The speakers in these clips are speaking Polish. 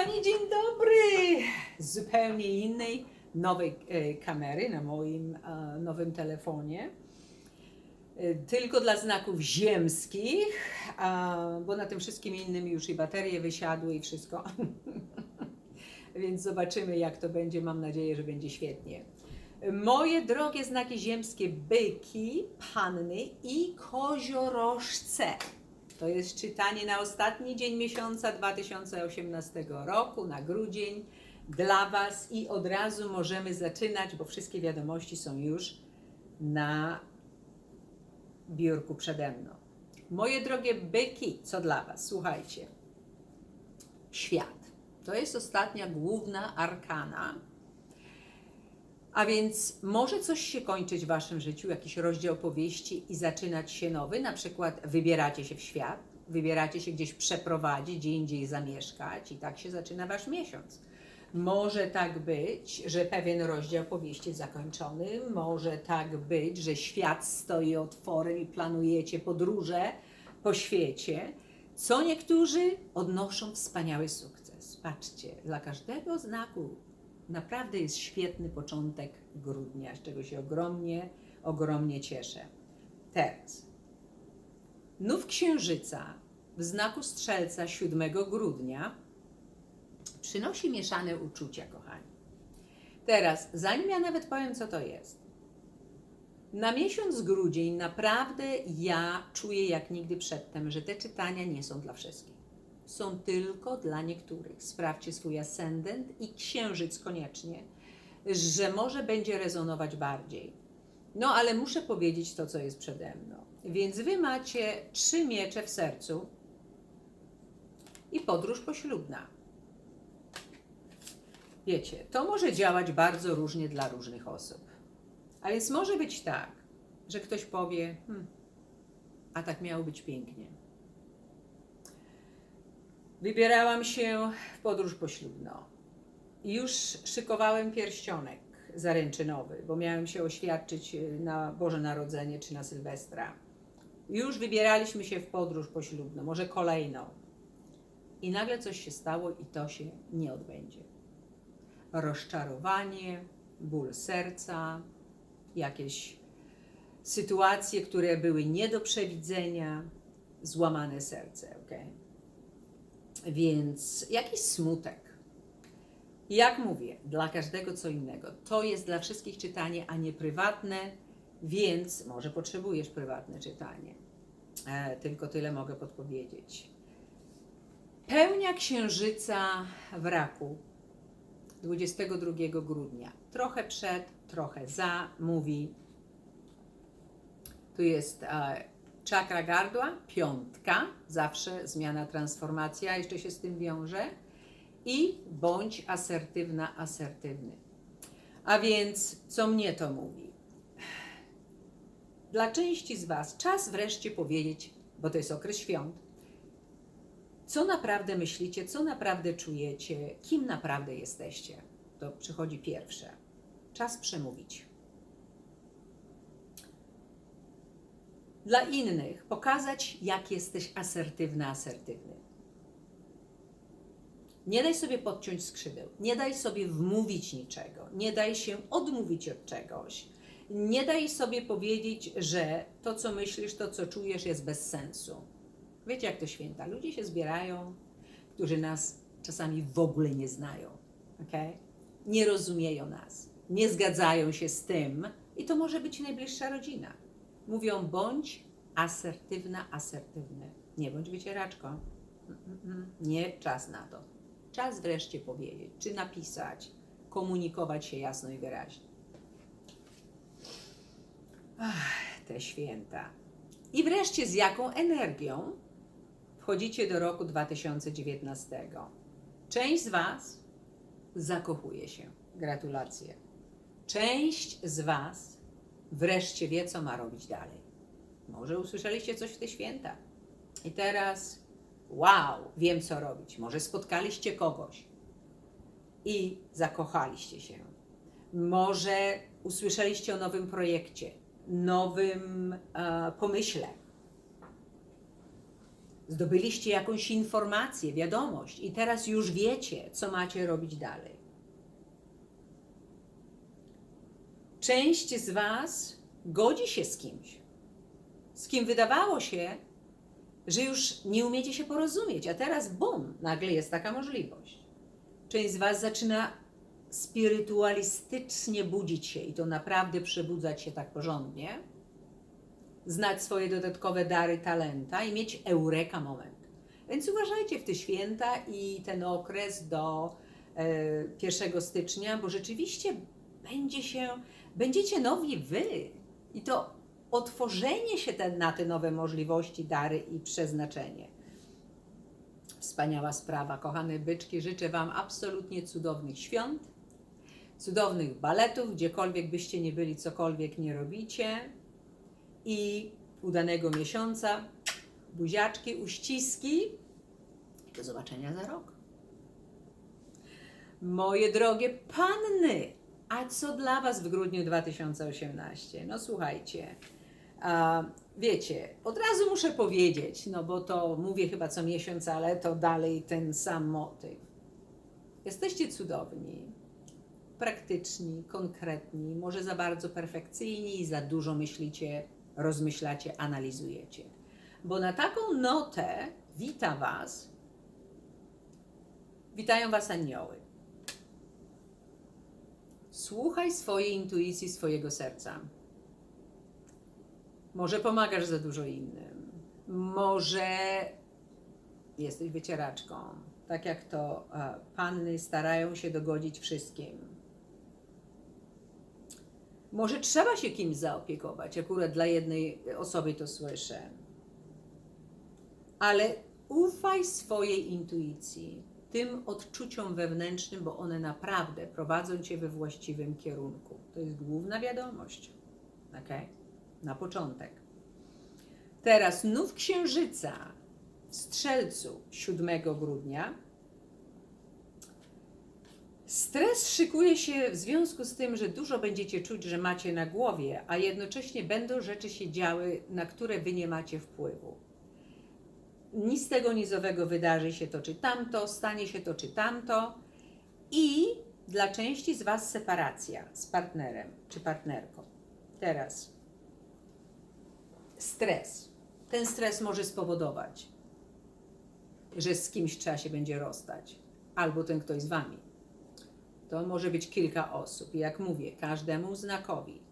kochani, dzień dobry! Z zupełnie innej, nowej e, kamery na moim e, nowym telefonie. E, Tylko dla znaków ziemskich, bo na tym wszystkim innym już i baterie wysiadły i wszystko. Więc zobaczymy, jak to będzie. Mam nadzieję, że będzie świetnie. Moje drogie znaki ziemskie, byki, panny i koziorożce. To jest czytanie na ostatni dzień miesiąca 2018 roku, na grudzień, dla Was i od razu możemy zaczynać, bo wszystkie wiadomości są już na biurku przede mną. Moje drogie byki, co dla Was? Słuchajcie. Świat. To jest ostatnia główna arkana. A więc może coś się kończyć w Waszym życiu, jakiś rozdział powieści i zaczynać się nowy. Na przykład wybieracie się w świat, wybieracie się gdzieś przeprowadzić, gdzie indziej zamieszkać i tak się zaczyna Wasz miesiąc. Może tak być, że pewien rozdział powieści jest zakończony, może tak być, że świat stoi otworem i planujecie podróże po świecie, co niektórzy odnoszą wspaniały sukces. Patrzcie, dla każdego znaku naprawdę jest świetny początek grudnia, z czego się ogromnie, ogromnie cieszę. Teraz. Nów księżyca w znaku strzelca 7 grudnia przynosi mieszane uczucia, kochani. Teraz, zanim ja nawet powiem, co to jest. Na miesiąc grudzień naprawdę ja czuję jak nigdy przedtem, że te czytania nie są dla wszystkich. Są tylko dla niektórych. Sprawdźcie swój ascendent i księżyc koniecznie, że może będzie rezonować bardziej. No ale muszę powiedzieć to, co jest przede mną. Więc wy macie trzy miecze w sercu i podróż poślubna. Wiecie, to może działać bardzo różnie dla różnych osób. A więc może być tak, że ktoś powie, hm, a tak miało być pięknie. Wybierałam się w podróż poślubną. Już szykowałem pierścionek zaręczynowy, bo miałem się oświadczyć na Boże Narodzenie czy na Sylwestra. Już wybieraliśmy się w podróż poślubną, może kolejną. I nagle coś się stało i to się nie odbędzie. Rozczarowanie, ból serca, jakieś sytuacje, które były nie do przewidzenia, złamane serce, ok? Więc jakiś smutek. Jak mówię, dla każdego co innego. To jest dla wszystkich czytanie, a nie prywatne, więc może potrzebujesz prywatne czytanie. E, tylko tyle mogę podpowiedzieć. Pełnia księżyca w raku 22 grudnia. Trochę przed, trochę za, mówi. Tu jest e, czakra gardła, piątka, zawsze zmiana, transformacja jeszcze się z tym wiąże. I bądź asertywna, asertywny. A więc, co mnie to mówi? Dla części z Was czas wreszcie powiedzieć, bo to jest okres świąt, co naprawdę myślicie, co naprawdę czujecie, kim naprawdę jesteście. To przychodzi pierwsze. Czas przemówić. Dla innych pokazać, jak jesteś asertywna, asertywny. Nie daj sobie podciąć skrzydeł, nie daj sobie wmówić niczego, nie daj się odmówić od czegoś, nie daj sobie powiedzieć, że to, co myślisz, to, co czujesz, jest bez sensu. Wiecie, jak to święta? Ludzie się zbierają, którzy nas czasami w ogóle nie znają, okay? nie rozumieją nas, nie zgadzają się z tym, i to może być najbliższa rodzina. Mówią, bądź asertywna, asertywny. Nie bądź wycieraczką. Nie czas na to. Czas wreszcie powiedzieć, czy napisać, komunikować się jasno i wyraźnie. Ach, te święta. I wreszcie z jaką energią wchodzicie do roku 2019? Część z Was zakochuje się. Gratulacje. Część z Was wreszcie wie, co ma robić dalej. Może usłyszeliście coś w te święta. I teraz, wow, wiem, co robić. Może spotkaliście kogoś i zakochaliście się. Może usłyszeliście o nowym projekcie, nowym e, pomyśle. Zdobyliście jakąś informację, wiadomość i teraz już wiecie, co macie robić dalej. Część z Was godzi się z kimś, z kim wydawało się, że już nie umiecie się porozumieć, a teraz bum, nagle jest taka możliwość. Część z Was zaczyna spirytualistycznie budzić się i to naprawdę przebudzać się tak porządnie, znać swoje dodatkowe dary, talenta i mieć eureka moment. Więc uważajcie w te święta i ten okres do e, 1 stycznia, bo rzeczywiście będzie się, będziecie nowi wy. I to otworzenie się te, na te nowe możliwości, dary i przeznaczenie. Wspaniała sprawa, kochane byczki. Życzę Wam absolutnie cudownych świąt, cudownych baletów, gdziekolwiek byście nie byli, cokolwiek nie robicie. I udanego miesiąca. Buziaczki, uściski. Do zobaczenia za rok. Moje drogie panny, a co dla Was w grudniu 2018? No słuchajcie, a, wiecie, od razu muszę powiedzieć, no bo to mówię chyba co miesiąc, ale to dalej ten sam motyw. Jesteście cudowni, praktyczni, konkretni, może za bardzo perfekcyjni za dużo myślicie, rozmyślacie, analizujecie. Bo na taką notę wita Was, witają Was anioły. Słuchaj swojej intuicji, swojego serca. Może pomagasz za dużo innym. Może jesteś wycieraczką. Tak jak to panny starają się dogodzić wszystkim. Może trzeba się kimś zaopiekować. Akurat dla jednej osoby to słyszę. Ale ufaj swojej intuicji, tym odczuciom wewnętrznym, bo one naprawdę prowadzą cię we właściwym kierunku. To jest główna wiadomość. Ok? Na początek. Teraz nów księżyca w Strzelcu 7 grudnia. Stres szykuje się w związku z tym, że dużo będziecie czuć, że macie na głowie, a jednocześnie będą rzeczy się działy, na które wy nie macie wpływu nic tego nizowego wydarzy się to czy tamto, stanie się to czy tamto i dla części z Was separacja z partnerem czy partnerką. Teraz stres. Ten stres może spowodować, że z kimś trzeba się będzie rozstać, albo ten ktoś z Wami. To może być kilka osób. Jak mówię, każdemu znakowi.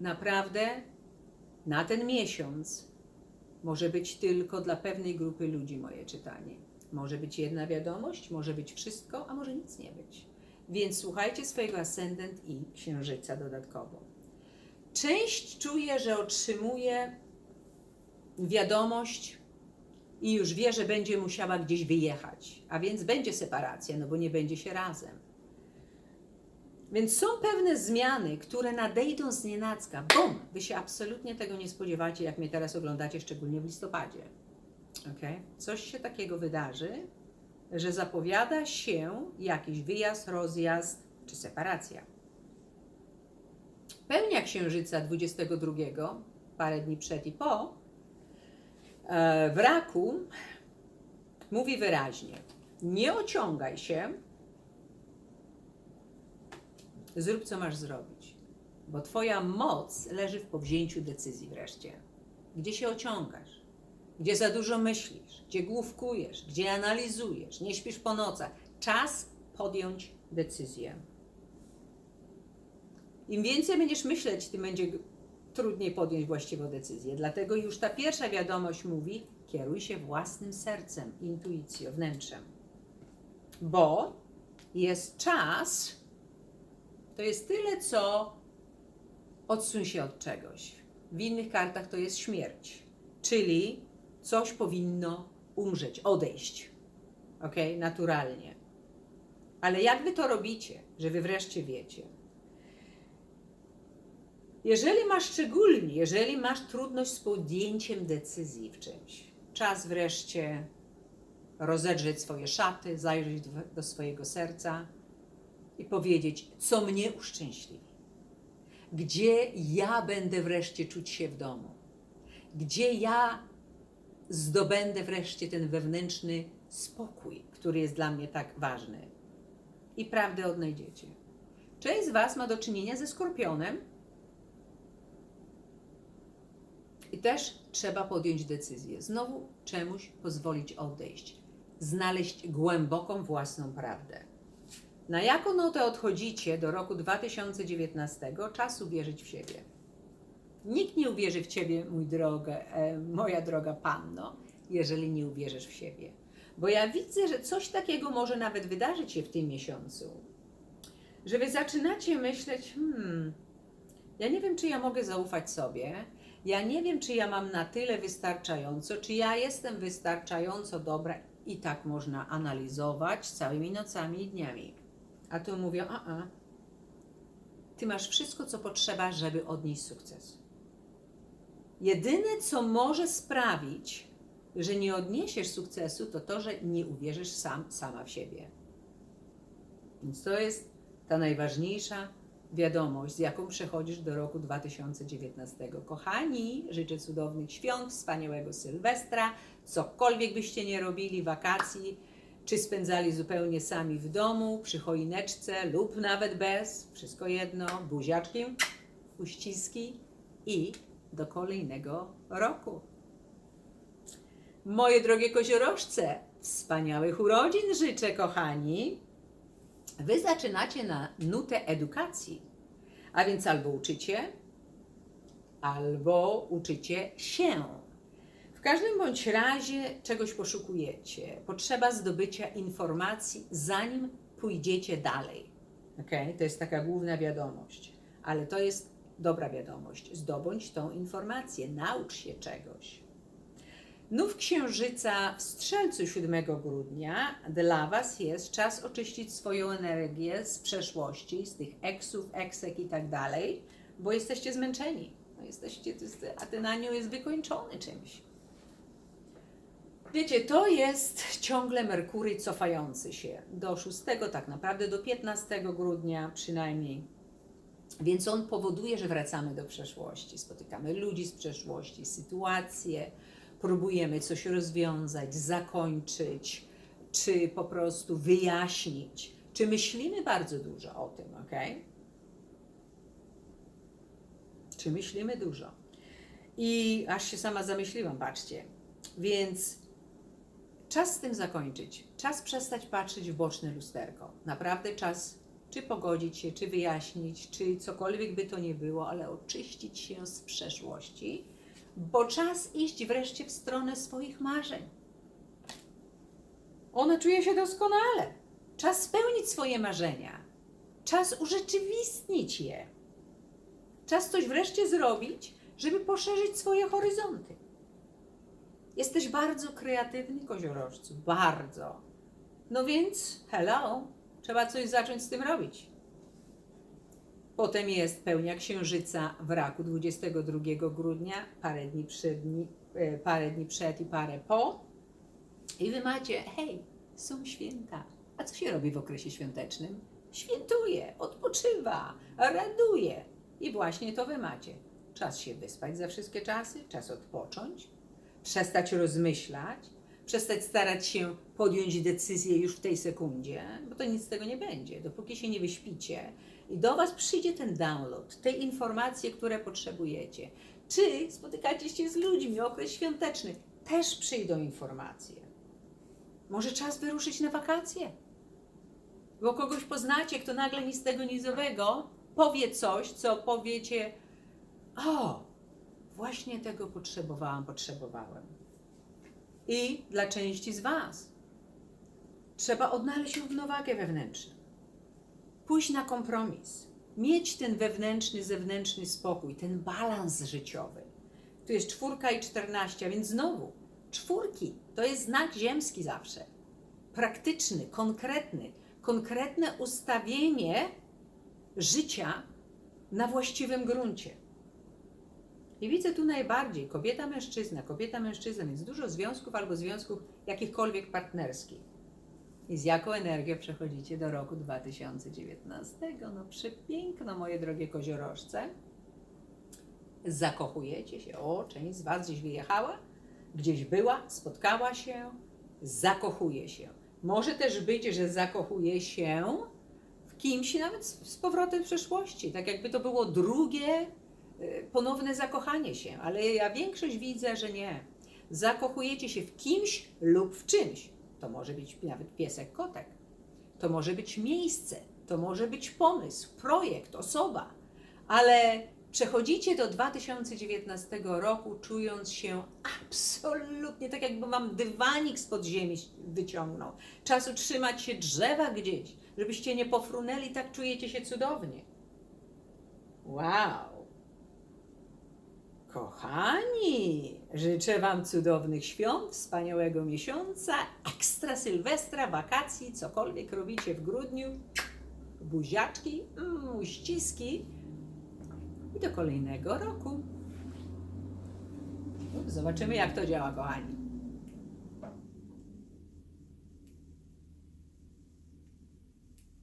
Naprawdę na ten miesiąc może być tylko dla pewnej grupy ludzi moje czytanie. Może być jedna wiadomość, może być wszystko, a może nic nie być. Więc słuchajcie swojego ascendent i księżyca dodatkowo. Część czuje, że otrzymuje wiadomość i już wie, że będzie musiała gdzieś wyjechać, a więc będzie separacja, no bo nie będzie się razem. Więc są pewne zmiany, które nadejdą z nienacka. Bum! Wy się absolutnie tego nie spodziewacie, jak mnie teraz oglądacie, szczególnie w listopadzie. Okay? Coś się takiego wydarzy, że zapowiada się jakiś wyjazd, rozjazd czy separacja. Pełnia księżyca 22, parę dni przed i po, e, w raku mówi wyraźnie: nie ociągaj się, Zrób, co masz zrobić, bo Twoja moc leży w powzięciu decyzji wreszcie. Gdzie się ociągasz, gdzie za dużo myślisz, gdzie główkujesz, gdzie analizujesz, nie śpisz po nocach. Czas podjąć decyzję. Im więcej będziesz myśleć, tym będzie trudniej podjąć właściwą decyzję. Dlatego już ta pierwsza wiadomość mówi: kieruj się własnym sercem, intuicją, wnętrzem. Bo jest czas to jest tyle, co odsuń się od czegoś. W innych kartach to jest śmierć, czyli coś powinno umrzeć, odejść. Ok? Naturalnie. Ale jak wy to robicie, że wy wreszcie wiecie? Jeżeli masz szczególnie, jeżeli masz trudność z podjęciem decyzji w czymś, czas wreszcie rozedrzeć swoje szaty, zajrzeć do, swojego serca, i powiedzieć, co mnie uszczęśliwi. Gdzie ja będę wreszcie czuć się w domu. Gdzie ja zdobędę wreszcie ten wewnętrzny spokój, który jest dla mnie tak ważny. I prawdę odnajdziecie. Część z Was ma do czynienia ze skorpionem. I też trzeba podjąć decyzję. Znowu czemuś pozwolić odejść. Znaleźć głęboką własną prawdę. Na jaką notę odchodzicie do roku 2019? Czas uwierzyć w siebie. Nikt nie uwierzy w Ciebie, mój droga, e, moja droga panno, jeżeli nie uwierzysz w siebie. Bo ja widzę, że coś takiego może nawet wydarzyć się w tym miesiącu. Że Wy zaczynacie myśleć, hmm, ja nie wiem, czy ja mogę zaufać sobie, ja nie wiem, czy ja mam na tyle wystarczająco, czy ja jestem wystarczająco dobra i tak można analizować całymi nocami i dniami. A tu mówią, a, a, ty masz wszystko, co potrzeba, żeby odnieść sukces. Jedyne, co może sprawić, że nie odniesiesz sukcesu, to to, że nie uwierzysz sam, sama w siebie. Więc to jest ta najważniejsza wiadomość, z jaką przechodzisz do roku 2019. Kochani, życzę cudownych świąt, wspaniałego Sylwestra, cokolwiek byście nie robili, wakacji, czy spędzali zupełnie sami w domu, przy choineczce lub nawet bez, wszystko jedno, buziaczkiem, uściski i do kolejnego roku. Moje drogie koziorożce, wspaniałych urodzin życzę, kochani. Wy zaczynacie na nutę edukacji, a więc albo uczycie, albo uczycie się. Każdym bądź razie czegoś poszukujecie. Potrzeba zdobycia informacji, zanim pójdziecie dalej. Okay? To jest taka główna wiadomość, ale to jest dobra wiadomość. Zdobądź tą informację, naucz się czegoś. Nów Księżyca w Strzelcu 7 grudnia dla Was jest czas oczyścić swoją energię z przeszłości, z tych eksów, eksek i tak dalej, bo jesteście zmęczeni. No jesteście, a ten anioł jest wykończony czymś. Wiecie, to jest ciągle Merkury cofający się do 6, tak naprawdę do 15 grudnia przynajmniej. Więc on powoduje, że wracamy do przeszłości. Spotykamy ludzi z przeszłości, sytuacje, próbujemy coś rozwiązać, zakończyć, czy po prostu wyjaśnić, czy myślimy bardzo dużo o tym, ok? Czy myślimy dużo? I aż się sama zamyśliłam, patrzcie. Więc czas z tym zakończyć. Czas przestać patrzeć w boczne lusterko. Naprawdę czas czy pogodzić się, czy wyjaśnić, czy cokolwiek by to nie było, ale oczyścić się z przeszłości bo czas iść wreszcie w stronę swoich marzeń. Ona czuje się doskonale. Czas spełnić swoje marzenia. Czas urzeczywistnić je. Czas coś wreszcie zrobić, żeby poszerzyć swoje horyzonty. Jesteś bardzo kreatywny, koziorożcu, bardzo. No więc, hello, trzeba coś zacząć z tym robić. Potem jest pełnia księżyca w raku 22 grudnia, parę dni, przed, e, parę dni przed i parę po. I wy macie, hej, są święta. A co się robi w okresie świątecznym? Świętuje, odpoczywa, raduje. I właśnie to wy macie. Czas się wyspać za wszystkie czasy, czas odpocząć, przestać rozmyślać, przestać starać się podjąć decyzję już w tej sekundzie, bo to nic z tego nie będzie. Dopóki się nie wyśpicie, i do Was przyjdzie ten download, te informacje, które potrzebujecie. Czy spotykacie się z ludźmi, okres świąteczny, też przyjdą informacje. Może czas wyruszyć na wakacje? Bo kogoś poznacie, kto nagle nic z tego nizowego powie coś, co powiecie, o, właśnie tego potrzebowałam, potrzebowałem. I dla części z Was trzeba odnaleźć równowagę wewnętrzną pójść na kompromis, mieć ten wewnętrzny, zewnętrzny spokój, ten balans życiowy. Tu jest czwórka i czternaście, a więc znowu czwórki to jest znak ziemski zawsze. Praktyczny, konkretny, konkretne ustawienie życia na właściwym gruncie. I widzę tu najbardziej kobieta, mężczyzna, kobieta, mężczyzna, więc dużo związków albo związków jakichkolwiek partnerskich i z jaką energią przechodzicie do roku 2019. No przepiękno, moje drogie koziorożce. Zakochujecie się. O, część z Was gdzieś wyjechała. gdzieś była, spotkała się, zakochuje się. Może też być, że zakochuje się w kimś nawet z, z powrotem przeszłości, tak jakby to było drugie ponowne zakochanie się, ale ja większość widzę, że nie. Zakochujecie się w kimś lub w czymś. To może być nawet piesek, kotek. To może być miejsce, to może być pomysł, projekt, osoba, ale przechodzicie do 2019 roku czując się absolutnie tak, jakby wam dywanik spod ziemi wyciągnął. Czas utrzymać się drzewa gdzieś, żebyście nie pofrunęli, tak czujecie się cudownie. Wow! Kochani, życzę Wam cudownych świąt, wspaniałego miesiąca, ekstra sylwestra, wakacji, cokolwiek robicie w grudniu. Buziaczki, mm, uściski i do kolejnego roku. Zobaczymy, jak to działa, kochani.